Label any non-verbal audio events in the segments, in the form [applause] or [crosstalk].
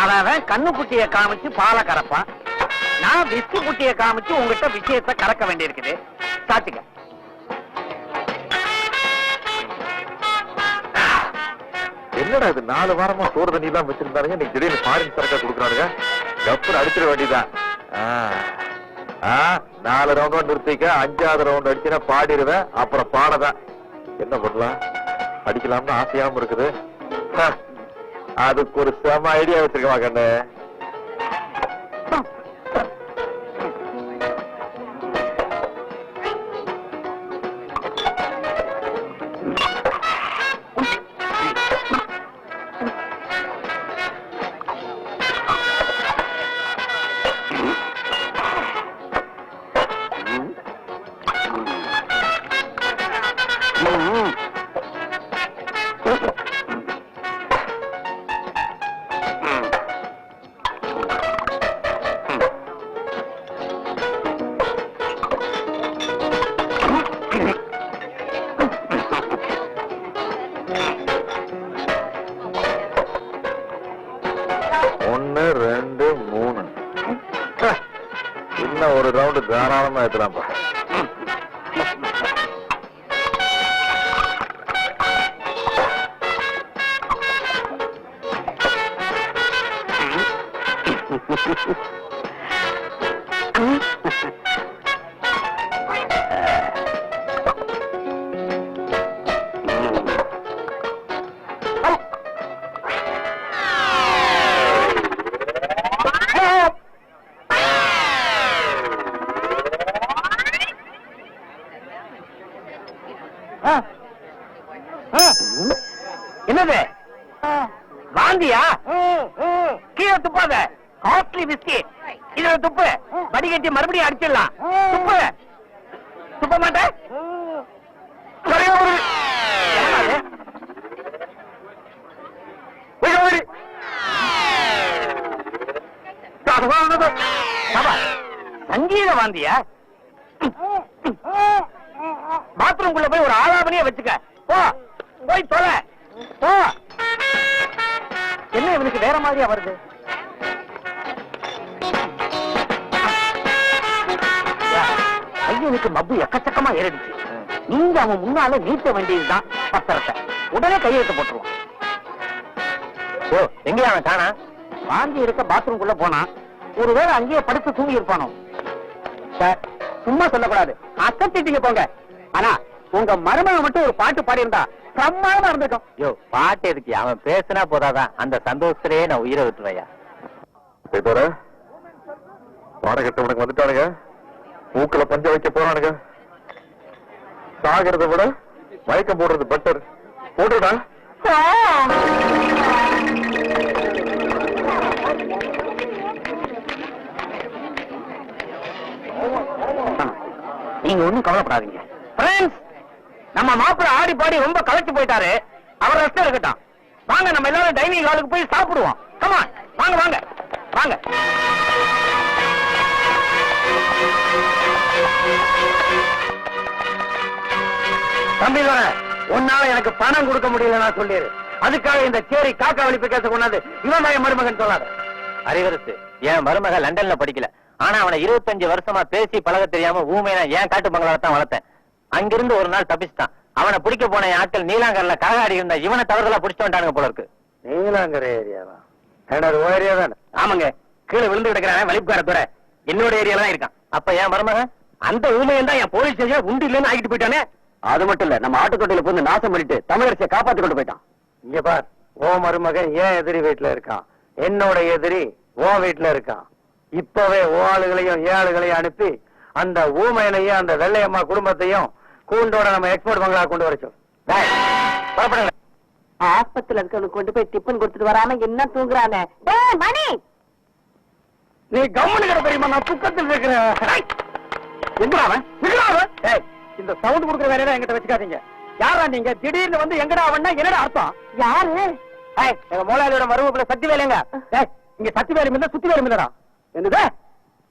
அவன் கண்ணு குட்டிய காமிச்சு பாலை கறப்பான். நான் விஸ்கு குட்டிய காமிச்சு உங்ககிட்ட விஷயத்தை கறக்க வேண்டியிருக்குது. சாத்துக்க. என்னடா இது நாலு வாரமா சோறு தண்ணி தான் வச்சிருந்தாருங்க நீ திடீர்னு ஃபாரின் சரக்கா கொடுக்குறானுங்க. கப்பர் அடிச்சிட வேண்டியதான் ஆ. ஆ, நாலு ரவுண்டா நிறுத்திக்க அஞ்சாவது ரவுண்ட் அடிச்சுனா பாடிடுவேன் அப்புறம் பாடதான் என்ன பண்ணலாம்? அடிக்கலாம்னு ஆசையாம இருக்குது. ஹ, அதுக்கு ஒரு செம ஐடியா வச்சிருக்கமா கண்ணு ஒரு ரவுண்டு தாராளமா ஏத்தலாம்ப்பா ஆ. [laughs] காஸ்ட்லி விஸ்கி இதுல துப்பு. வடிகட்டி மறுபடியும் அடிச்சிடலாம். துப்பு. துப்ப மாட்டேன் ஒரு- சங்கீத வாந்தியா? பாத்ரூம் குள்ள போய் ஒரு ஆலாபனையே வச்சுக்க. போ போய் தொலை. போ. என்ன இவனுக்கு வேற மாதிரியா வருது? பையனுக்கு மப்பு எக்கச்சக்கமா ஏறிடுச்சு. நீங்க அவன் முன்னால நீட்ட வேண்டியதுதான் பத்திரத்தை. உடனே கையெழுத்து போட்டுருவான் ஓ எங்க அவன் காணா வாந்தி இருக்க பாத்ரூம் குள்ள போனான் ஒருவேளை அங்கேயே படுத்து தூங்கி இருப்பானோ? சார் சும்மா சொல்லக்கூடாது. அசத்திட்டீங்க போங்க. ஆனா உங்க மருமகன் மட்டும் ஒரு பாட்டு பாடியிருந்தா பிரம்மாதமா இருந்திருக்கும் யோ பாட்டு எதுக்கு? அவன் பேசினா போதாதான் அந்த சந்தோஷத்திலேயே நான் உயிரை விட்டுருவையா இதோட உனக்கு வந்துட்டானுங்க. மூக்குல பஞ்ச வைக்க போறானுங்க. சாகிறத விட மயக்கம் போடுறது பெட்டர் போட்டுடா. நீங்க ஒண்ணும் கவலைப்படாதீங்க. நம்ம மாப்பிள்ள ஆடி பாடி ரொம்ப கலைச்சு போயிட்டாரு. அவர் ரெஸ்ட் இருக்கட்டும். வாங்க நம்ம எல்லாரும் டைனிங் ஹாலுக்கு போய் சாப்பிடுவோம். கமான் வாங்க வாங்க வாங்க. தம்பி உன்னால எனக்கு பணம் கொடுக்க முடியல நான் சொல்லிடு அதுக்காக இந்த சேரி காக்கா வலிப்பு கேச கொண்டாது இவன் தான் என் மருமகன் சொல்லாத அறிவரசு என் மருமக லண்டன்ல படிக்கல. ஆனா அவனை இருபத்தஞ்சு வருஷமா பேசி பழக தெரியாம ஊமையா ஏன் காட்டு பங்களாவை தான் வளர்த்தேன். அங்கிருந்து ஒரு நாள் தப்பிச்சிட்டான். அவனை பிடிக்க போன என் ஆட்கள் நீலாங்கர்ல காகாடி இருந்த இவனை தவறுதலா பிடிச்சிட்டு வந்துட்டானுங்க போல இருக்கு. நீலாங்கர ஏரியாவா? என்னோட ஏரியா தானே ஆமாங்க. கீழே விழுந்து கிடக்குறான் வலிப்புக்கார துறை. என்னோட ஏரியால தான் இருக்கான். அப்ப என் மருமக அந்த ஊமையன் தான் என் போலீஸ் ஸ்டேஷன் உண்டு இல்லைன்னு ஆகிட்டு போயிட்டானே. அது மட்டும் இல்ல நம்ம ஆட்டுக்கொட்டையில புந்து நாசம் பண்ணிட்டு தமிழரசியை காப்பாத்தி கொண்டு போயிட்டான். இங்க பார் ஓ மருமகன் ஏன் எதிரி வீட்டுல இருக்கான்? என்னோட எதிரி ஓ வீட்டுல இருக்கான். இப்பவே ஓ ஆளுகளையும் ஏ ஆளுகளையும் அனுப்பி அந்த ஊமையனையும் அந்த வெள்ளையம்மா குடும்பத்தையும் கூண்டோட நம்ம எக்ஸ்போர்ட் பங்களா கொண்டு வரச்சோம் புறப்படுங்க ஆஸ்பத்திரியில இருக்கவனுக்கு கொண்டு போய் டிஃபன் கொடுத்துட்டு வராம என்ன தூங்குறானே? மணி! நீ கம்முனு கிட தெரியுமா நான் துக்கத்தில் இருக்கிறேன். அவன்? எங்கடா அவன்? ஏய், இந்த சவுண்ட் கொடுக்குற வேலையெல்லாம் என்கிட்ட வச்சுக்காதீங்க. யாரா நீங்க? திடீர்னு வந்து எங்கடா அவன்னா என்னடா அர்த்தம்? யாரு? ஏய், எங்க முதலாளியோட மருமக்குள்ள சத்தி வேலைங்க ஏய், இங்க சத்தி வேலை இல்ல சுத்தி வேலை இல்லடா என்னது?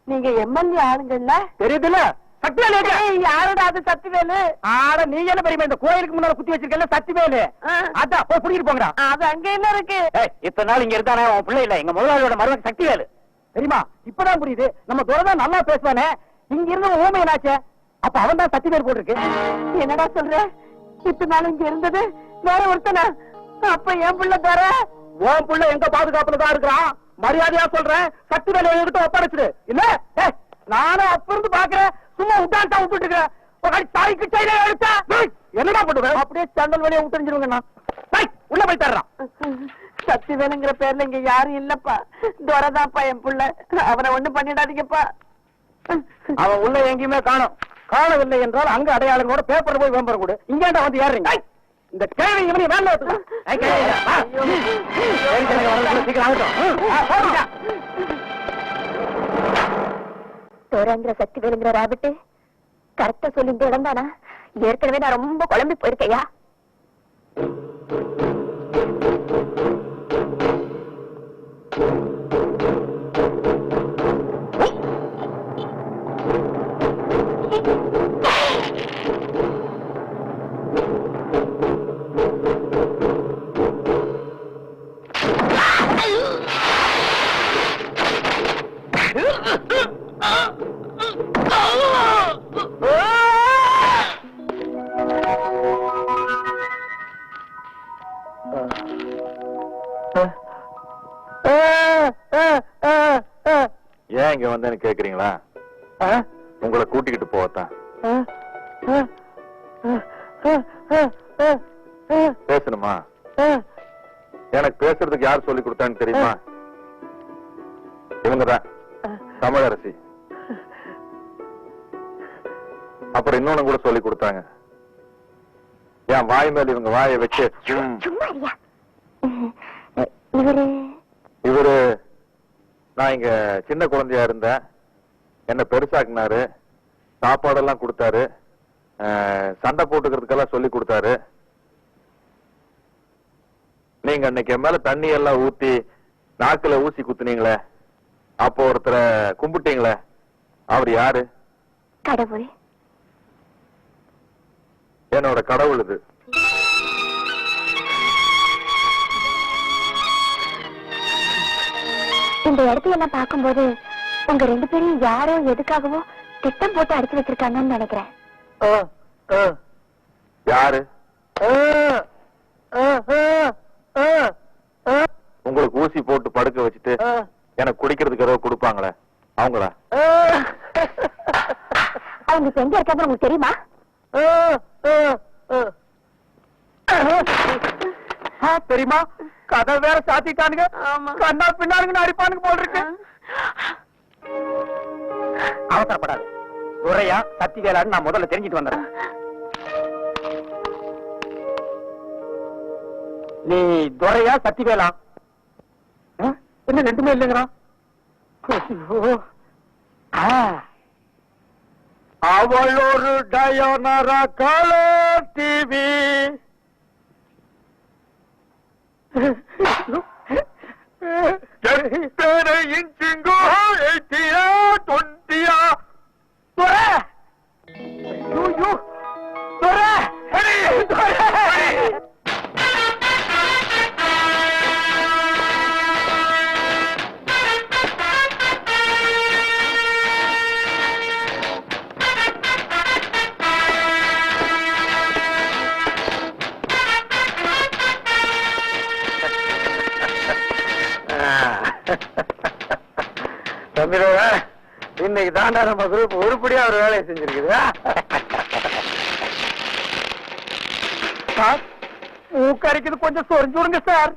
நீங்க எம்எல்ஏ ஆளுங்கல்ல தெரியுதுல்ல? சக்திவேலு எங்க? யாருடா அது சத்திவேலு ஆட நீ என்ன பெரியமா இந்த கோயிலுக்கு முன்னால குத்தி வச்சிருக்கல சக்திவேலு ஆ. அதான் போய் புடிக்கிட்டு போங்கடா. அது அங்க என்ன இருக்கு? இத்தனை நாள் இங்க இருந்தானே உன் பிள்ளை இல்ல. எங்க முதலாளியோட மருமகன் சக்திவேலு தெரியுமா? இப்பதான் புரியுது. நம்ம துரதான் நல்லா பேசுவானே. இங்க இருந்த ஊமை என்னாச்சே? அப்ப அவன் தான் சக்திவேல் போட்டிருக்கு. என்னடா சொல்ற? இத்தனை நாள் இங்க இருந்தது வேற ஒருத்தனா? அப்ப என் புள்ள தர உன் புள்ள எங்க பாதுகாப்புல தான் இருக்கிறான் மரியாதையா சொல்றேன் சக்திவேல் என்கிட்ட ஒப்படைச்சிடு இல்ல? நானும் அப்ப இருந்து பாக்குறேன். சும்மா விட்டான்ட்டா விட்டுட்டு அடி தாய்க்கு செயல எடுத்தா என்னடா பண்ணுவேன் அப்படியே சண்டல் வழியா விட்டுருந்துருவேன் டேய் உள்ள போய் தர்றான் சத்திவேலுங்கிற பேர்ல இங்க யாரும் இல்லப்பா. துரதாப்பா என் புள்ள. அவனை ஒண்ணும் பண்ணிடாதீங்கப்பா. அவன் உள்ள எங்கேயுமே காணும். காணவில்லை என்றால் அங்க அடையாளங்களோட பேப்பர்ல போய் விளம்பரம் கொடு. இங்கேண்டா வந்து ஏறுறீங்க. இந்த கேள்வி இவனி வேலை. தோராங்கிற சக்தி வேலுங்கிற ராபிட்டு கரெக்டா சொல்லி இந்த இடம் தானா? ஏற்கனவே நான் ரொம்ப குழம்பி போயிருக்கையா? ஏன் இங்க வந்தேன்னு கேக்குறீங்களா? உங்களை கூட்டிக்கிட்டு போகத்தான். பேசணுமா? எனக்கு பேசுறதுக்கு யார் சொல்லி கொடுத்தான்னு தெரியுமா? இவங்கதான். தமிழரசி. அப்புறம் இன்னொன்னு கூட சொல்லி கொடுத்தாங்க. என் வாய் மேல இவங்க வாயை வச்சு இவரு இவரு நான் இங்க சின்ன குழந்தையா இருந்தேன். என்ன பெருசாக்குனாரு. சாப்பாடெல்லாம் கொடுத்தாரு. சண்டை போட்டுக்கிறதுக்கெல்லாம் சொல்லி கொடுத்தாரு. நீங்க அன்னைக்கு என் மேல தண்ணி எல்லாம் ஊத்தி நாக்குல ஊசி குத்துனீங்களே. அப்போ ஒருத்தரை கும்பிட்டீங்களே. அவர் யாரு? கடவுள். என்னோட கடவுள் இது. இந்த இடத்தையெல்லாம் பார்க்கும்போது உங்க ரெண்டு பேரையும் யாரோ எதுக்காகவோ திட்டம் போட்டு அடிச்சு வச்சிருக்காங்கன்னு நினைக்கிறேன். யாரு? உங்களுக்கு ஊசி போட்டு படுக்க வச்சுட்டு எனக்கு குடிக்கிறதுக்கு ஏதோ கொடுப்பாங்களே அவங்களா? அவங்க இப்ப எங்க இருக்காங்க உங்களுக்கு தெரியுமா? ஆ, தெரியுமா? கதை வேற சாத்திட்டானுங்க. கண்ணா பின்னாலுங்க அடிப்பானுங்க போல் இருக்கு. அவசரப்படாது. துரையா சக்தி வேளான்னு நான் முதல்ல தெரிஞ்சிட்டு வந்துடுறேன். நீ துரையா சக்தி வேலா ஆ, என்ன ரெண்டுமே இல்லைங்கிறான். அவள் ஒரு டயோனரா கலர் டிவி. எத்தனை இன்ச்சுங்கோ எயிட்டியா தம்பிரோட இன்னைக்கு தாண்டா நம்ம குரூப் உருப்படியா ஒரு வேலையை செஞ்சிருக்குது. சார் மூக்கரிக்குது கொஞ்சம் சொரிஞ்சு விடுங்க சார்.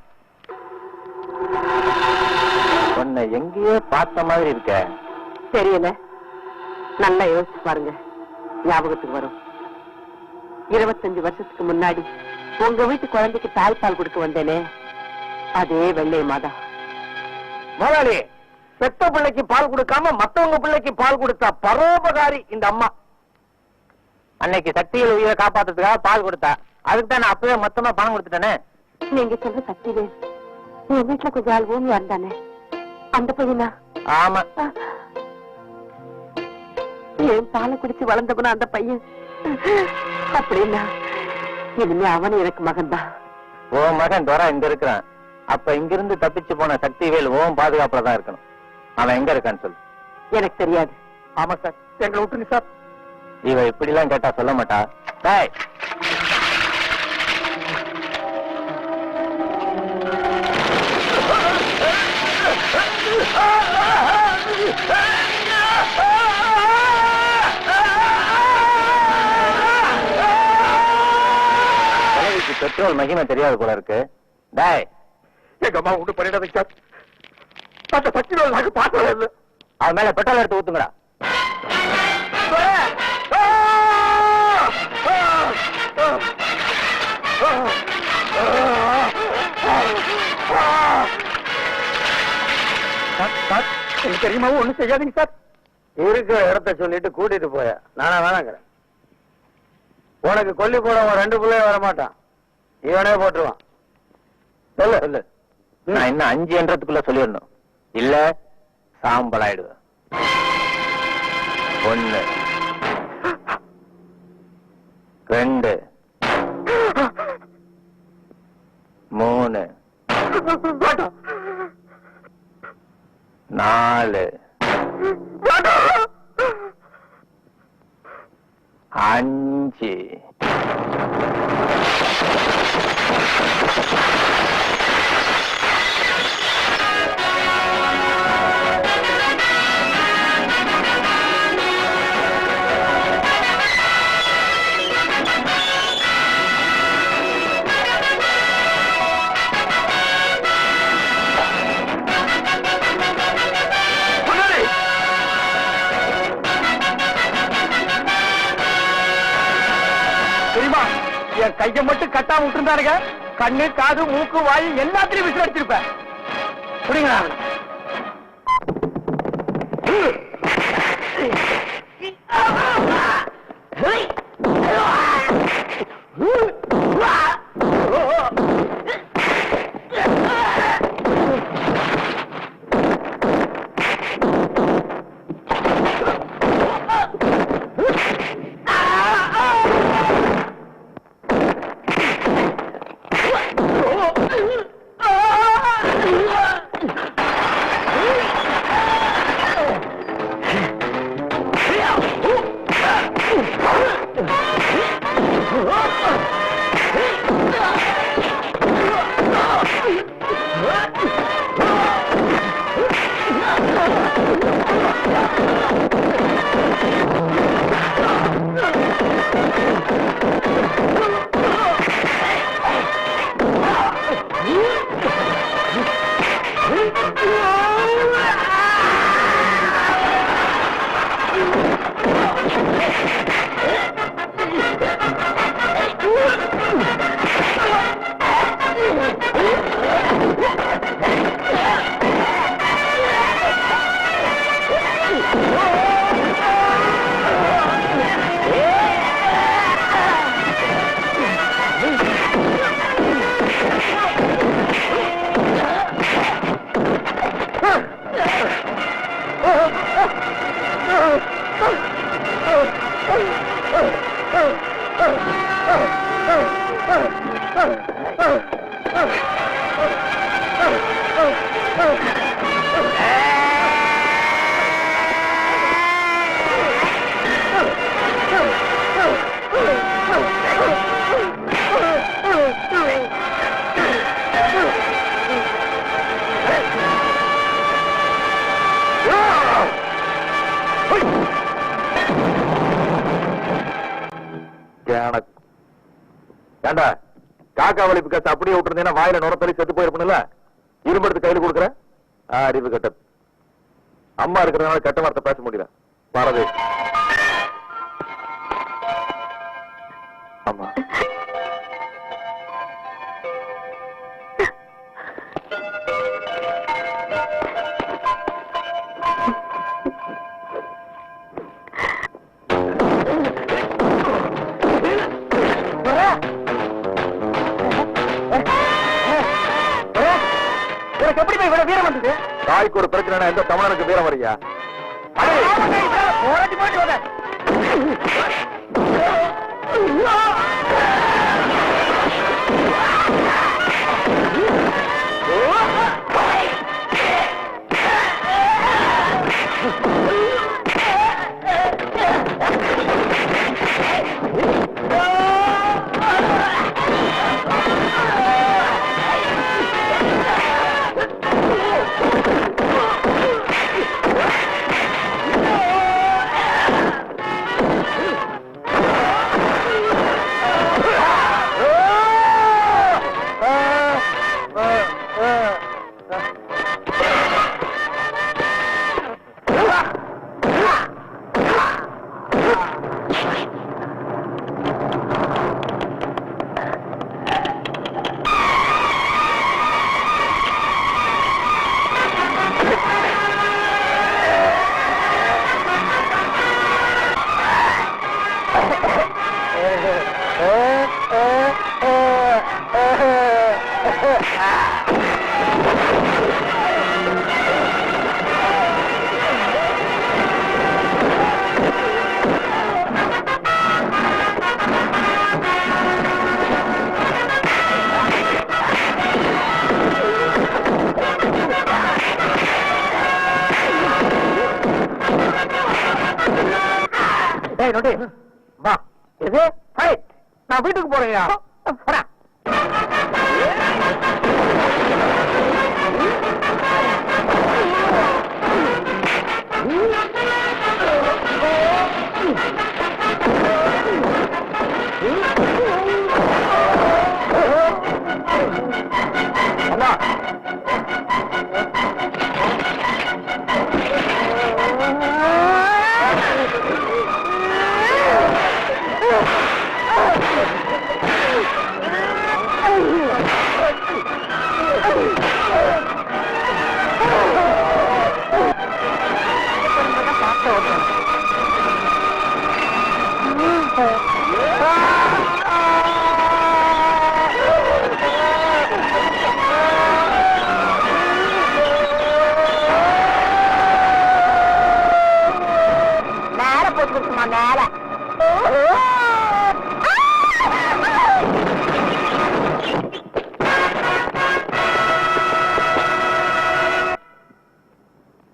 உன்னை எங்கேயோ பார்த்த மாதிரி இருக்க. தெரியல. நல்லா யோசிச்சு பாருங்க. ஞாபகத்துக்கு வரும். இருபத்தஞ்சு வருஷத்துக்கு முன்னாடி உங்க வீட்டு குழந்தைக்கு தாய்ப்பால் கொடுக்க வந்தேனே. அதே வெள்ளை மாதா. முதலாளி பெத்த பிள்ளைக்கு பால் கொடுக்காம மத்தவங்க பிள்ளைக்கு பால் கொடுத்தா பரோபகாரி இந்த அம்மா. அன்னைக்கு சக்தியில் உயிரை காப்பாத்துறதுக்காக பால் கொடுத்தா. அதுக்கு தான் நான் அப்பவே மொத்தமா பணம் கொடுத்துட்டேனே. நீங்க சொல்ற சக்திவேல் என் வீட்டுல கொஞ்சம் ஆள் ஊமி வந்தானே? அந்த பையனா? ஆமா. என் பாலை குடிச்சு வளர்ந்தவனா அந்த பையன்? அப்படின்னா இனிமே அவன் எனக்கு மகன்தான். உன் மகன் துரை இங்க இருக்கிறான். அப்ப இங்கிருந்து தப்பிச்சு போன சக்திவேல் உன் பாதுகாப்புல தான் இருக்கணும். அவன் எங்க இருக்கான்னு சொல்லு. எனக்கு தெரியாது. ஆமா சார். எங்களை விட்டுருங்க சார். இவ இப்படி எல்லாம் கேட்டா சொல்ல மாட்டா. டேய். பெட்ரோல் மகிமை தெரியாது போல இருக்கு. டேய். எங்க அம்மா ஒண்ணு பண்ணிடாதீங்க சார். அந்த சக்தி வேலை நாங்க பார்த்ததே இல்லை அவன் மேல பெட்ரோல் எடுத்து ஊத்துங்கடா. எனக்கு தெரியுமா ஒண்ணும் செய்யாதீங்க சார். இருக்கிற இடத்த சொல்லிட்டு கூட்டிட்டு போய. நானா வேணாங்கிறேன். உனக்கு கொல்லி போட அவன் ரெண்டு பிள்ளைய வர மாட்டான் இவனே போட்டுருவான். சொல்லு சொல்லு. நான் இன்னும் அஞ்சு என்றதுக்குள்ள சொல்லிடணும். இல்ல சாம்பல் ஆயிடுவேன் ஒண்ணு. ரெண்டு. மூணு. நாலு. கைய மட்டும் கட்டாம விட்டுருந்தாருங்க. கண்ணு காது மூக்கு வாய் எல்லாத்திலையும் விசில் அடிச்சிருப்பேன். புரியுங்களா? எனக்கு கச அப்படியே விட்டுருந்தீங்கன்னா வாயில நுரத்தலி செத்து போயிருப்பணும்ல இரும்பு கையில் கையில கொடுக்குற அறிவு கட்ட அம்மா இருக்கிறதுனால கெட்ட வார்த்தை பேச முடியல. பாரதே ஆமா வாய்க்கு ஒரு பிரச்சனை எந்த தமிழனுக்கு வீரம் வரையா? மேல.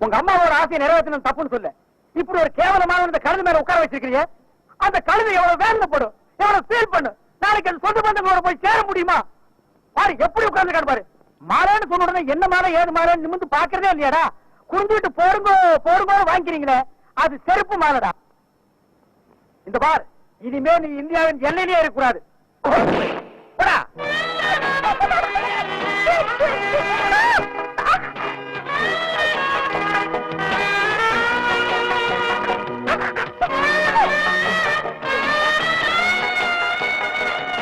உங்க அம்மாவோட ஆசையை நிறைவேற்றணும் தப்புன்னு சொல்லு. இப்படி ஒரு கேவலமான இந்த கழுது மேல உட்கார வச்சிருக்கீங்க அந்த கழுது எவ்வளவு வேதனைப்படும் எவ்வளவு ஃபீல் பண்ணும். நாளைக்கு அது சொந்த பந்தங்களோட போய் சேர முடியுமா? பாரு எப்படி உட்கார்ந்து பாரு. மாலைன்னு சொன்ன உடனே என்ன மாலை ஏது மாலைன்னு நிமிந்து பாக்குறதே இல்லையாடா. குறிஞ்சிட்டு போருங்க போருங்கோ வாங்கிக்கிறீங்களே. அது செருப்பு மாலைடா. இந்த பார் இனிமே நீ இந்தியாவின் எல்லையிலேயே இருக்கக்கூடாது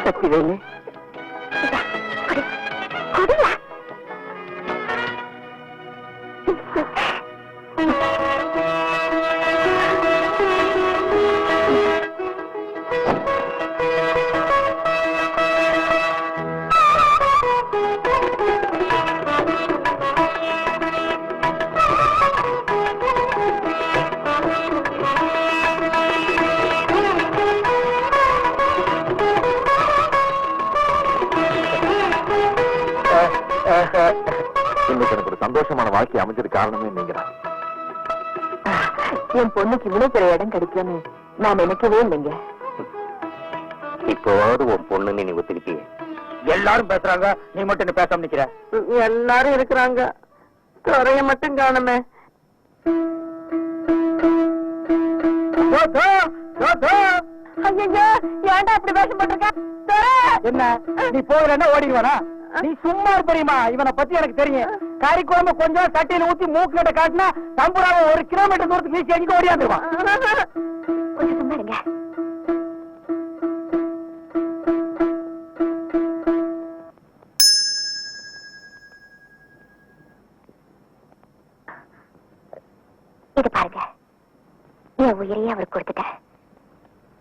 சக்திவேலு இன்னைக்கு எனக்கு ஒரு சந்தோஷமான வாழ்க்கை அமைஞ்சது காரணமே நீங்க தான் என் பொண்ணுக்கு இவ்வளவு பெரிய இடம் கிடைக்கும்னு நான் நினைக்கவே இல்லைங்க. இப்போவாவது உன் பொண்ணுன்னு நீ ஒத்துக்கிட்டியே. எல்லாரும் பேசுறாங்க நீ மட்டும் என்ன பேசாம நிக்கிற? எல்லாரும் இருக்கிறாங்க. துறைய மட்டும் காணுமே. ஐயோ ஏன்டா அப்படி வேஷம் போட்டிருக்க? என்ன நீ போகலன்னா ஓடிடுவானா நீ சும்மா இருப்பறியுமா இவனை பத்தி எனக்கு தெரியும். கறி குழம்பு கொஞ்சம் சட்டியில ஊத்தி மூக்கு கிட்ட காட்டினா தம்புராவை ஒரு கிலோமீட்டர் தூரத்துக்கு வீசி அடிக்க ஓடியாந்துருவான். கொஞ்சம் சும்மா இருங்க. இது பாருங்க. என் உயிரையே அவருக்கு கொடுத்துட்டேன்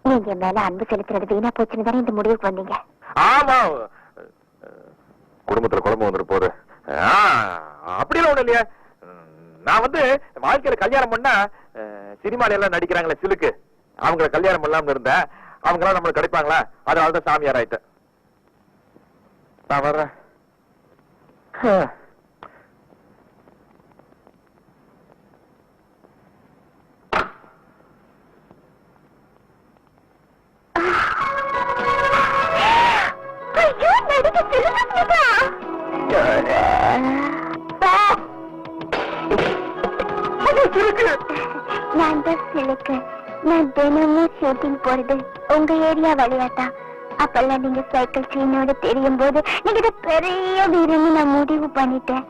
நீங்க மேல அன்பு செலுத்துறது வீணா போச்சுன்னு தானே இந்த முடிவுக்கு வந்தீங்க. ஆமா குடும்பத்துல வந்துட்டு போகுது அப்படிலாம் ஒண்ணு இல்லையா. நான் வந்து வாழ்க்கையில கல்யாணம் பண்ணா சினிமால எல்லாம் நடிக்கிறாங்களே சிலுக்கு. அவங்கள கல்யாணம் பண்ணலாம்னு இருந்தேன். அவங்களாம் நம்மளுக்கு கிடைப்பாங்களா? அதனாலதான் சாமியார் ஆயிட்டேன். நான் வர்றேன். நான் தினமும் ஷூட்டிங் போறது உங்க ஏரியா வழியாட்டா அப்பெல்லாம் நீங்க சைக்கிள் சீனோட தெரியும் போது நீங்க இதை பெரிய வீரன்னு நான் முடிவு பண்ணிட்டேன்.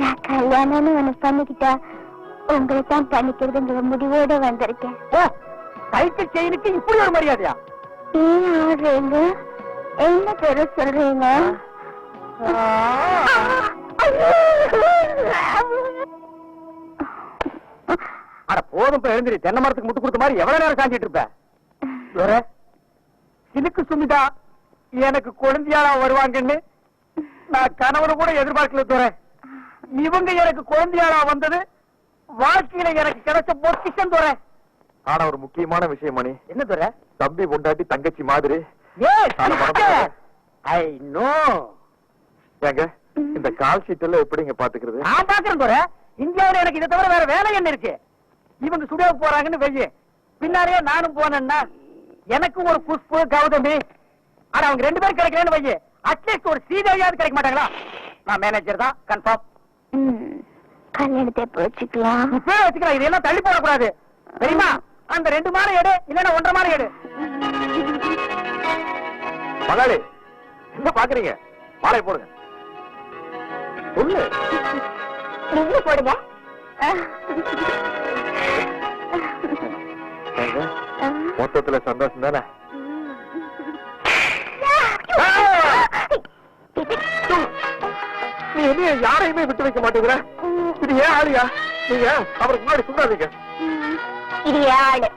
நான் கல்யாணம்னு ஒண்ணு பண்ணிக்கிட்டா உங்களை தான் பண்ணிக்கிறதுங்கிற முடிவோட வந்திருக்கேன். சைக்கிள் செயினுக்கு இப்படி ஒரு மரியாதையா? ஏன் ஆடுறீங்க என்ன பேர சொல்றீங்க? அட போதும் எழுந்திரி. தென்னை மரத்துக்கு முட்டு கொடுத்த மாதிரி எவ்வளவு நேரம் சாஞ்சிட்டு இருப்ப? சிலுக்கு சுமிதா எனக்கு குழந்தையாளா வருவாங்கன்னு நான் கணவனை கூட எதிர்பார்க்கல துறை. இவங்க எனக்கு குழந்தையாளா வந்தது வாழ்க்கையில எனக்கு கிடைச்ச பொக்கிஷம் துறை. ஆனா ஒரு முக்கியமான விஷயம் மணி. என்ன துறை? தம்பி பொண்டாட்டி தங்கச்சி மாதிரி. I know. ஏங்க இந்த கால் ஷீட் எல்லாம் எப்படிங்க பாத்துக்கிறது? நான் பாக்குறேன் துறை. இந்தியாவுல எனக்கு இதை தவிர வேற வேலை என்ன இருக்கு? இவங்க சுடியோக்கு போறாங்கன்னு வெய்ய பின்னாலேயே நானும் போனேன்னா எனக்கு ஒரு புஷ்பு கௌதமி. ஆனா அவங்க ரெண்டு பேரும் கிடைக்கலன்னு வைய. அட்லீஸ்ட் ஒரு சீதையாவது கிடைக்க மாட்டாங்களா? நான் மேனேஜர் தான். கன்ஃபார்ம் கல்யாணத்தை வச்சுக்கலாம்? இப்பவே வச்சுக்கலாம். இதெல்லாம் தள்ளி போடக்கூடாது. தெரியுமா? அந்த ரெண்டு மாலை எடு இல்லன்னா ஒன்றரை மாலை எடு. மகாளி என்ன பாக்குறீங்க? மாலை போடுங்க. சொல்லு. நீங்க போடுங்க. மொத்தத்துல சந்தோஷம் தானே? நீ என்ன யாரையுமே விட்டு வைக்க மாட்டேங்கிற? இது ஏன் ஆளியா? நீங்க அவருக்கு முன்னாடி சொல்லாதீங்க இது ஆளு?